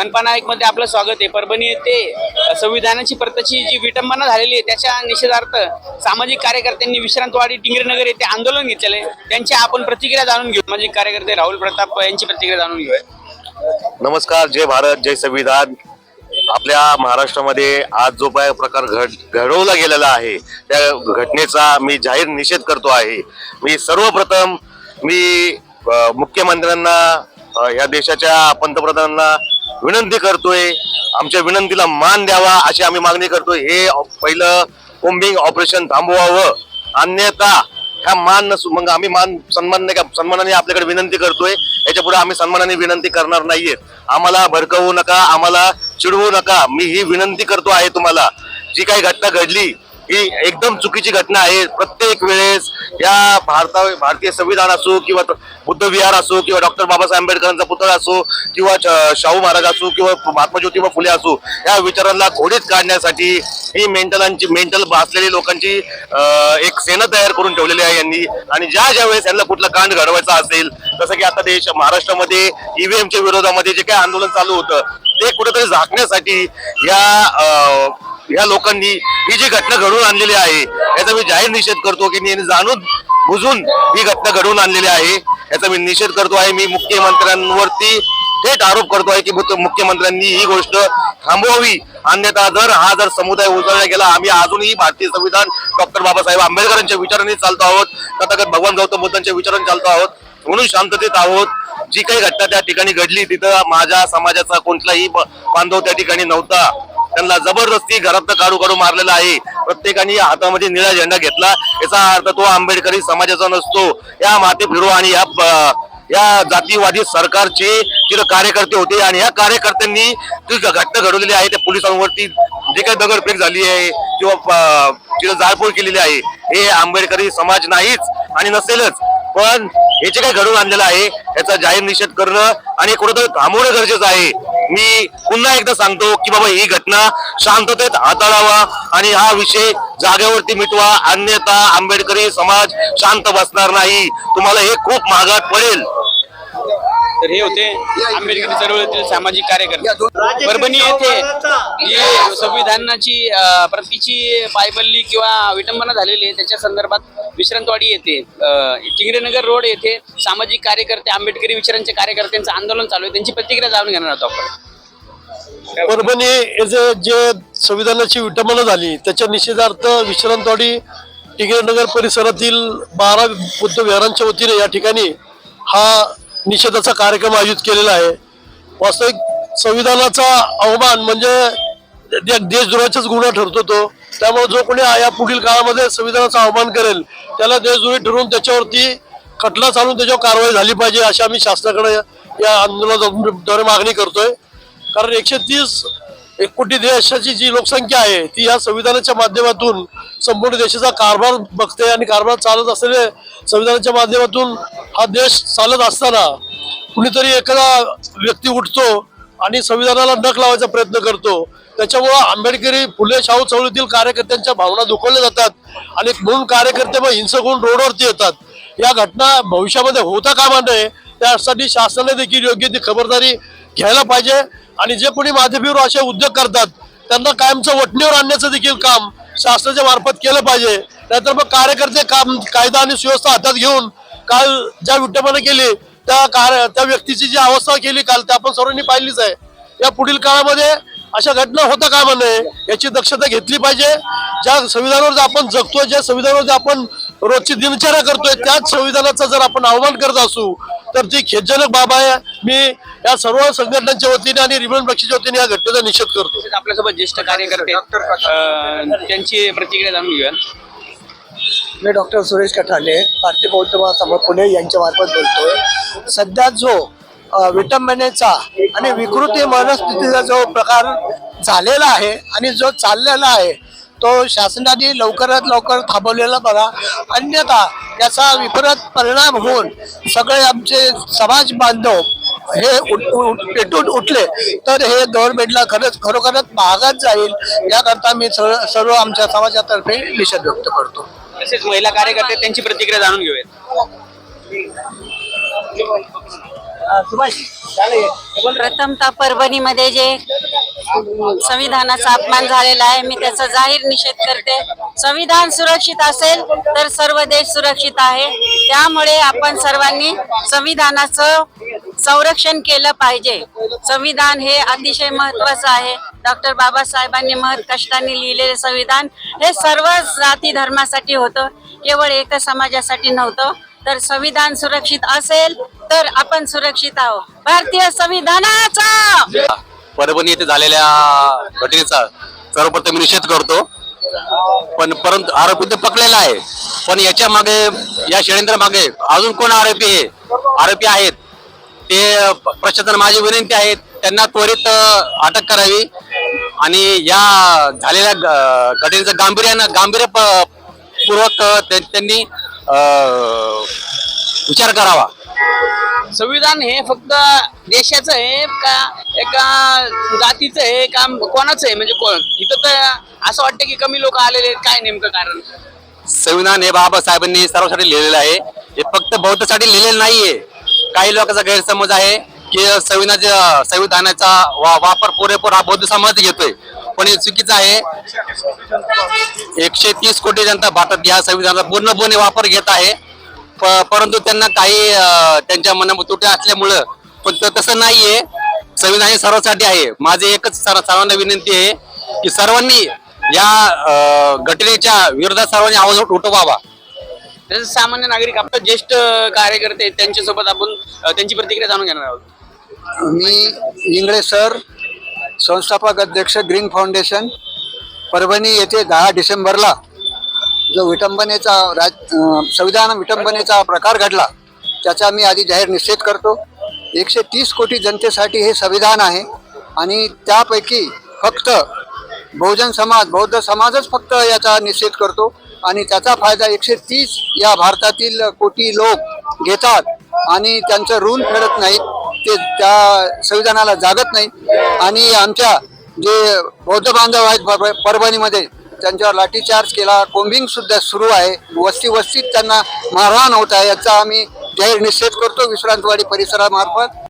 मनपा नाईकमध्ये आपलं स्वागत आहे. परभणी येथे संविधानाची प्रताची जी विटंबना झालेली आहे त्याच्या निषेधार्थ सामाजिक कार्यकर्त्यांनी विश्रांतवाडी टिंगरेनगर येथे आंदोलन घेतलेलं आहे. त्यांची आपण प्रतिक्रिया जाणून घेऊ. सामाजिक कार्यकर्ते राहुल प्रताप यांची प्रतिक्रिया जाणून घेऊया. नमस्कार जय भारत जय संविधान. आपल्या महाराष्ट्रामध्ये आज जो काय प्रकार घड घडवला गेलेला आहे त्या घटनेचा मी जाहीर निषेध करतो आहे. मी सर्वप्रथम मी मुख्यमंत्र्यांना या देशाच्या पंतप्रधानांना विनंती करतोय. आमच्या विनंतीला मान द्यावा अशी आम्ही मागणी करतोय. हे पहिलं कोम्बिंग ऑपरेशन थांबवावं. अन्यथा ह्या मान नसू मग आम्ही मान सन्मान नाही का सन्मानाने आपल्याकडे विनंती करतोय. याच्यापुढे आम्ही सन्मानाने विनंती करणार नाहीये. आम्हाला भडकवू नका आम्हाला चिडवू नका. मी ही विनंती करतो आहे तुम्हाला. जी काही घटना घडली ही एकदम चुकीची घटना आहे. प्रत्येक वेळेस या भारता भारतीय संविधान असो किंवा बुद्ध विहार असो किंवा डॉक्टर बाबासाहेब आंबेडकरांचा पुतळा असो किंवा श- शाहू महाराज असो किंवा महात्मा ज्योतिबा फुले असो या विचारांना घोडीत काढण्यासाठी ही मेंटलांची मेंटल असलेली लोकांची एक सेना तयार करून ठेवलेली आहे यांनी. आणि ज्या ज्या वेळेस यांना कुठला कांड घडवायचा असेल जसं की आता देश महाराष्ट्रामध्ये ईव्हीएमच्या विरोधामध्ये जे काही आंदोलन चालू होतं ते कुठेतरी झाकण्यासाठी या या लोकांनी ही जी घटना घडवून आणलेली आहे याचा मी जाहीर निषेध करतो की यांनी जाणून बुजून ही घटना घडवून आणलेली आहे याचा मी निषेध करतो आहे. मी मुख्यमंत्र्यांवरती थेट आरोप करतो आहे की मुख्यमंत्र्यांनी ही गोष्ट थांबवावी. अन्यथा जर हा जर समुदाय उजळला गेला आम्ही अजूनही भारतीय संविधान डॉक्टर बाबासाहेब आंबेडकरांच्या विचारांनी चालतो आहोत. तथागत भगवान गौतम बुद्धांच्या विचारांनी चालतो आहोत. म्हणून शांततेत आहोत. जी काही घटना त्या ठिकाणी घडली तिथं माझ्या समाजाचा कोणताही बांधव त्या ठिकाणी नव्हता. त्यांना जबरदस्ती घरात काढू काढू मारलेला आहे. प्रत्येकाने हातामध्ये निळा झेंडा घेतला. याचा अर्थ तो आंबेडकरी समाजाचा नसतो. या माते फिरो आणि या या जातीवादी सरकारचे तिथं कार्यकर्ते होते आणि या कार्यकर्त्यांनी ती घटना घडवलेली आहे. त्या पोलिसांवरती जे काही दगडफेक झाली आहे किंवा तिथं जाळपोळ केलेली आहे. हे आंबेडकरी समाज नाहीच आणि नसेलच. पण हे जे काही घडवून आणलेलं आहे याचा जाहीर निषेध करणं आणि कुठंतरी थांबवणं गरजेचं आहे. मी पुन्हा एकदा सांगतो की बाबा ही घटना शांततेत हाताळावा आणि हा विषय जागेवरती मिटवा. अन्यथा आंबेडकरी समाज शांत बसणार नाही. तुम्हाला हे खूप महागात पडेल. तर हे होते आंबेडकरी चळवळीतील सामाजिक कार्यकर्ते. परभणी येथे जी संविधानाची प्रतीची पायबल्ली किंवा विटंबना झालेली आहे. त्याच्या संदर्भात विश्रांतवाडी येथे अं, टिंगरेनगर रोड येथे सामाजिक कार्यकर्ते आंबेडकरी विचारांचे कार्यकर्त्यांचं आंदोलन चालू आहे. त्यांची प्रतिक्रिया जाणून घेणार आहोत आपण. परभणी याचे जे संविधानाची विटंबना झाली त्याच्या निषेधार्थ विश्रांतवाडी टिंगरेनगर परिसरातील बारा बुद्ध विहारांच्या वतीने या ठिकाणी हा निषेधाचा कार्यक्रम आयोजित केलेला आहे. वास्तविक संविधानाचा अवमान म्हणजे देशद्रोहाचाच गुन्हा ठरतो तो. त्यामुळे जो कोणी या पुढील काळामध्ये संविधानाचा अवमान करेल त्याला देशद्रोही ठरवून त्याच्यावरती खटला चालून त्याच्यावर कारवाई झाली पाहिजे अशी आम्ही शासनाकडे या आंदोलनाद्वारे मागणी करतोय. कारण एकशे तीस एक कोटी देशाची जी लोकसंख्या आहे ती या संविधानाच्या माध्यमातून संपूर्ण देशाचा कारभार बघते आणि कारभार चालत असलेले संविधानाच्या माध्यमातून हा देश चालत असताना कुणीतरी एखादा व्यक्ती उठतो आणि संविधानाला नख लावायचा प्रयत्न करतो. त्याच्यामुळं आंबेडकरी फुले शाहू चळवळीतील कार्यकर्त्यांच्या भावना दुखवल्या जातात आणि म्हणून कार्यकर्ते मग हिंसक होऊन रोडवरती येतात. या घटना भविष्यामध्ये होता कामा नये त्यासाठी शासनाने देखील योग्य ती खबरदारी घ्यायला पाहिजे आणि जे कोणी माध्यमीवर असे उद्योग करतात त्यांना कायमचं वटणीवर आणण्याचं देखील काम शासनाच्या मार्फत केलं पाहिजे. नाहीतर मग कार्यकर्ते काम कायदा आणि सुव्यवस्था हातात घेऊन काल ज्या विटंबना केली त्या कार त्या व्यक्तीची जी अवस्था केली काल त्या आपण सर्वांनी पाहिलीच आहे. या पुढील काळामध्ये अशा घटना होता कामा नये याची दक्षता घेतली पाहिजे. ज्या संविधानावर जे आपण जगतोय ज्या संविधानावर जे आपण रोजची दिनचर्या करतोय त्याच संविधानाचा जर आपण अवमान करत असू तर ती खेदजनक बाब आहे मी या सर्व संघटनांच्या वतीने आणि रिबन बक्षीच्या वतीने या घटनेचा निषेध करतो. आपल्यासोबत ज्येष्ठ कार्यकर्ते त्यांची प्रतिक्रिया जाणून घेऊया. मी डॉक्टर सुरेश कठाले भारतीय बौद्ध महासभा पुणे यांच्या मार्फत बोलतोय. सध्या जो विटंबनेचा आणि विकृती मनस्थितीचा जो प्रकार झालेला आहे आणि जो चाललेला आहे तो शासनाने लवकरात लवकर थांबवलेला बघा. अन्यथा याचा विपरीत परिणाम होऊन सगळे आमचे समाज बांधव हे उठ- पेटून उठले. तर हे गव्हर्नमेंटला खरंच खरोखरच महागात जाईल याकरता मी सर्व आमच्या समाजातर्फे निषेध व्यक्त करतो. तसेच महिला कार्यकर्ते त्यांची प्रतिक्रिया जाणून घेऊयात. प्रथमतः परभणीमध्ये जे संविधानाचा अपमान झालेला आहे मी त्याचा जाहीर निषेध करते. संविधान सुरक्षित असेल तर सर्व देश सुरक्षित आहे. त्यामुळे आपण सर्वांनी संविधानाचं संरक्षण केलं पाहिजे. संविधान हे अतिशय महत्वाचं आहे. डॉक्टर बाबासाहेबांनी महत् कष्टाने लिहिलेले संविधान हे सर्व जाती धर्मासाठी होतं केवळ एकच समाजासाठी नव्हतं. तर संविधान सुरक्षित असेल तर आपण सुरक्षित आहोत. भारतीय संविधानाचा! परभणी येथे झालेल्या घटनेचा सर्वप्रथम निषेध करतो. पण परंतु आरोपी तर पकडलेला आहे. पण याच्या मागे या षडयंत्र मागे अजून कोण आरोपी आहे? आरोपी आहेत. ते प्रशासन माझी विनंती आहे त्यांना त्वरित अटक करावी. आणि या झालेल्या घटनेचं गांभीर्यानं गांभीर्य प- पूर्वक अ, त्या- त्यांनी विचार करावा. संविधान हे फक्त देशाचं आहे का एका जातीचं आहे का कोणाचं आहे? म्हणजे कोण? इथं तर असं वाटतं की कमी लोक आलेले आहेत. काय नेमकं कारण? संविधान हे बाबासाहेबांनी सर्वांसाठी लिहिलेलं आहे. हे फक्त बौद्धासाठी लिहिलेलं नाहीये. काही लोकांचा गैरसमज आहे. की संविधानाच्या संविधानाचा वा- वापर पुरेपूर हा बौद्ध समाज घेतोय. पण हे चुकीचं आहे. एकशे तीस कोटी जनता भारतात या संविधानाचा पूर्णपणे वापर घेत आहे. प- परंतु त्यांना काही त्यांच्या मनामध्ये तुटे असल्यामुळं पण तसं नाहीये. संविधान हे सर्वांसाठी आहे. माझे एकच सर्वांना विनंती आहे की सर्वांनी या घटनेच्या विरोधात सर्वांनी आवाज उठवावा. सामान्य नागरिक आपलं ज्येष्ठ कार्यकर्ते त्यांच्यासोबत आपण त्यांची प्रतिक्रिया जाणून घेणार आहोत. मी इंगळे सर संस्थापक अध्यक्ष ग्रीन फाउंडेशन परभणी येथे दहा डिसेंबरला जो विटंबनेचा राज संविधान विटंबनेचा प्रकार घडला त्याचा मी आधी जाहीर निषेध करतो. एकशे तीस कोटी जनतेसाठी हे संविधान आहे आणि त्यापैकी फक्त बहुजन समाज बौद्ध समाजच फक्त याचा निषेध करतो आणि त्याचा फायदा एकशे तीस या भारतातील कोटी लोक घेतात आणि त्यांचं ऋण फेडत नाहीत. ते त्या संविधानाला जागत नाही. आणि आमच्या जे बौद्ध बांधव आहेत परभणीमध्ये त्यांच्यावर लाठीचार्ज केला. कोम्बिंग सुद्धा सुरू आहे. वस्ती वस्तीत त्यांना मारहाण होत आहे याचा आम्ही जाहीर निषेध करतो विश्रांतवाडी परिसरामार्फत.